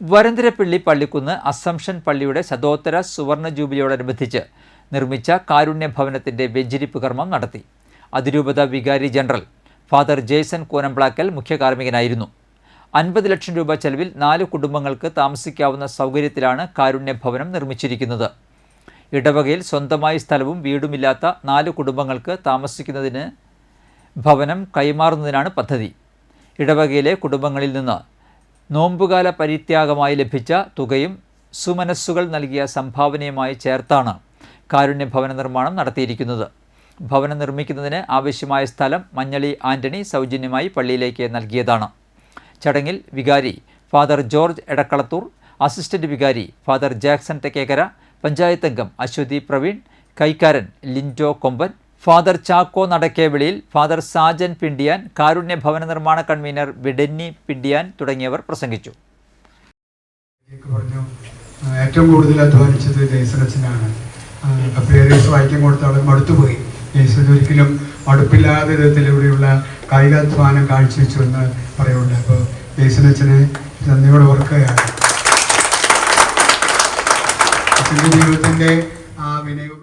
Varandarappilly Pallikkunnu assumption പള്ളിയുടെ ശതോത്തര സുവർണ ജൂബിലിയോടനുബന്ധിച്ച് നിർമ്മിച്ച കാരുണ്യ ഭവനത്തിന്റെ വെഞ്ചരിപ്പ് കർമ്മം നടത്തി. അതിരൂപത വികാരി ജനറൽ ഫാദർ ജേസൺ കൂനംപ്ലാക്കൽ മുഖ്യകാർമ്മികനായിരുന്നു. അൻപത് ലക്ഷം രൂപ ചെലവിൽ നാല് കുടുംബങ്ങൾക്ക് താമസിക്കാവുന്ന സൗകര്യത്തിലാണ് കാരുണ്യ ഭവനം നിർമ്മിച്ചിരിക്കുന്നത്. ഇടവകയിൽ സ്വന്തമായി സ്ഥലവും വീടുമില്ലാത്ത നാല് കുടുംബങ്ങൾക്ക് താമസിക്കുന്നതിന് ഭവനം കൈമാറുന്നതിനാണ് പദ്ധതി. ഇടവകയിലെ കുടുംബങ്ങളിൽ നിന്ന് നോമ്പുകാല പരിത്യാഗമായി ലഭിച്ച തുകയും സുമനസ്സുകൾ നൽകിയ സംഭാവനയുമായി ചേർത്താണ് കാരുണ്യ ഭവന നിർമ്മാണം നടത്തിയിരിക്കുന്നത്. ഭവനം നിർമ്മിക്കുന്നതിന് ആവശ്യമായ സ്ഥലം മഞ്ഞളി ആന്റണി സൗജന്യമായി പള്ളിയിലേക്ക് നൽകിയതാണ്. ചടങ്ങിൽ വികാരി ഫാദർ ജോർജ് എടക്കളത്തൂർ അസിസ്റ്റന്റ് വികാരി ഫാദർ ജാക്സൺ തെക്കേക്കര പഞ്ചായത്തംഗം അശ്വതി പ്രവീൺ കൈക്കാരൻ ലിന്റോ കൊമ്പൻ ഫാദർ ചാക്കോ നടക്കേവിളിയിൽ ഫാദർ സാജൻ പിണ്ടിയാൻ കാരുണ്യ ഭവന നിർമ്മാണ കൺവീനർ വിഡന്നി പിണ്ടിയാൻ തുടങ്ങിയവർ പ്രസംഗിച്ചു. ഏറ്റവും കൂടുതൽ അധ്വാനിച്ചത് ജയ്സനച്ചനാണ് പേരേഴ്സ് വായിക്കാൻ കൊടുത്ത ആൾ മടുത്തുപോയി. ജയ്സൻ ഒരിക്കലും മടുപ്പില്ലാത്ത വിധത്തിലൂടെയുള്ള കായികാധ്വാനം കാഴ്ചവെച്ചു എന്ന് പറയുന്നുണ്ട്. അപ്പോൾ ജയ്സനച്ചനെ നന്ദിയോടെ ഓർക്കുകയാണ്. ജീവിതത്തിന്റെ ആ ജീവിതത്തിന്റെ